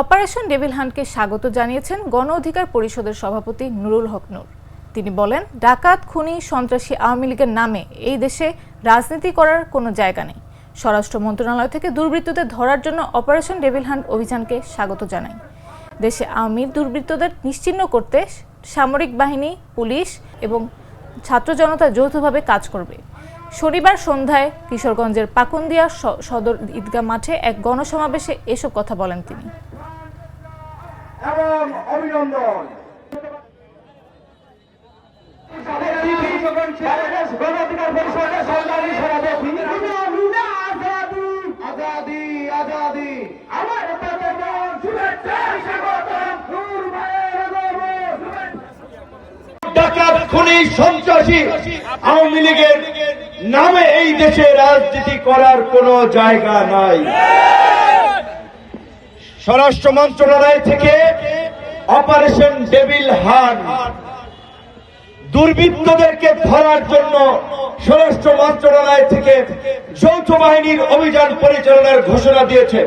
Operation devil হান্টকে স্বাগত জানিয়েছেন গণ অধিকার পরিষদের সভাপতি নুরুল হক নূর। তিনি বলেন, ডাকাত, খুনি, সন্ত্রাসী আওয়ামী লীগের নামে এই দেশে রাজনীতি করার কোনো জায়গা নেই। স্বরাষ্ট্র মন্ত্রণালয় থেকে দুর্বৃত্তদের ধরার জন্য অপারেশন ডেভিল হান্ট অভিযানকে স্বাগত জানাই দেশে আওয়ামী দুর্বৃত্তদের নিশ্চিহ্ন করতে সামরিক বাহিনী, পুলিশ এবং ছাত্র জনতা যৌথভাবে কাজ করবে। শনিবার সন্ধ্যায় কিশোরগঞ্জের পাকুন্দিয়া সদর ঈদগাহ মাঠে এক গণসমাবেশে এসব কথা বলেন তিনি। এবং অভিনন্দন। পরিষদের সরকারি সভাপতি ডাকাত খুনি সন্ত্রাসী আওয়ামী লীগের নামে এই দেশে রাজনীতি করার কোন জায়গা নাই। স্বরাষ্ট্র মন্ত্রণালয় থেকে অপারেশন ডেভিল হান দুর্বৃত্তদেরকে ধরার জন্য স্বরাষ্ট্র মন্ত্রণালয় থেকে যৌথ বাহিনীর অভিযান পরিচালনার ঘোষণা দিয়েছে।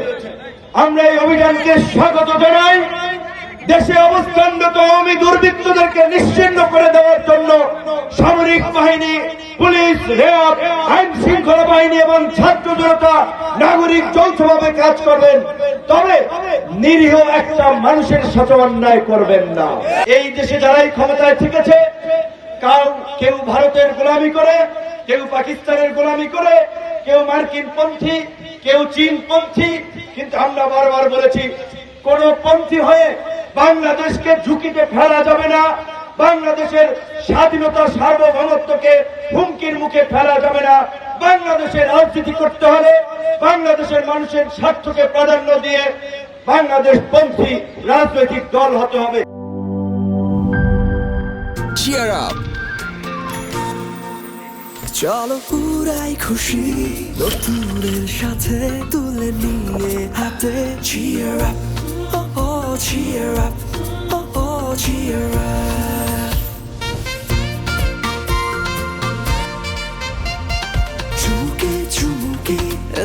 আমরা এই অভিযানকে স্বাগত জানাই। দেশে অবস্থানরত আওয়ামী দুর্বৃত্তদেরকে নিশ্চিন্ন করে দেওয়ার জন্য সামরিক বাহিনী, পুলিশ, র্যাব আইন শৃঙ্খলা বাহিনী এবং ছাত্র জনতা, নাগরিক যৌথভাবে কাজ করবেন। তবে নিরীহ একটা মানুষের সাথে অন্যায় করবেন না। এই দেশে যারাই ক্ষমতায় থেকেছে কারণ কেউ ভারতের গোলামি করে, কেউ পাকিস্তানের গোলামি করে, কেউ মার্কিন পন্থী, কেউ চীন পন্থী, কিন্তু আমরা বারবার বলেছি, কোন পন্থী হয়ে বাংলাদেশকে ঝুঁকিতে ফেলা যাবে না, বাংলাদেশের স্বাধীনতা সার্বভৌমত্বকে হুমকির মুখে ফেলা যাবে না। বাংলাদেশের রাজনীতি করতে হলে বাংলাদেশের মানুষের স্বার্থকে প্রাধান্য দিয়ে বাংলাদেশ পন্থী রাজনৈতিক দল হতে হবে। চলো পুরাই খুশি নতুনের সাথে তুলে নিয়ে হাতে। Cheer up oh, oh, cheer up oh, oh,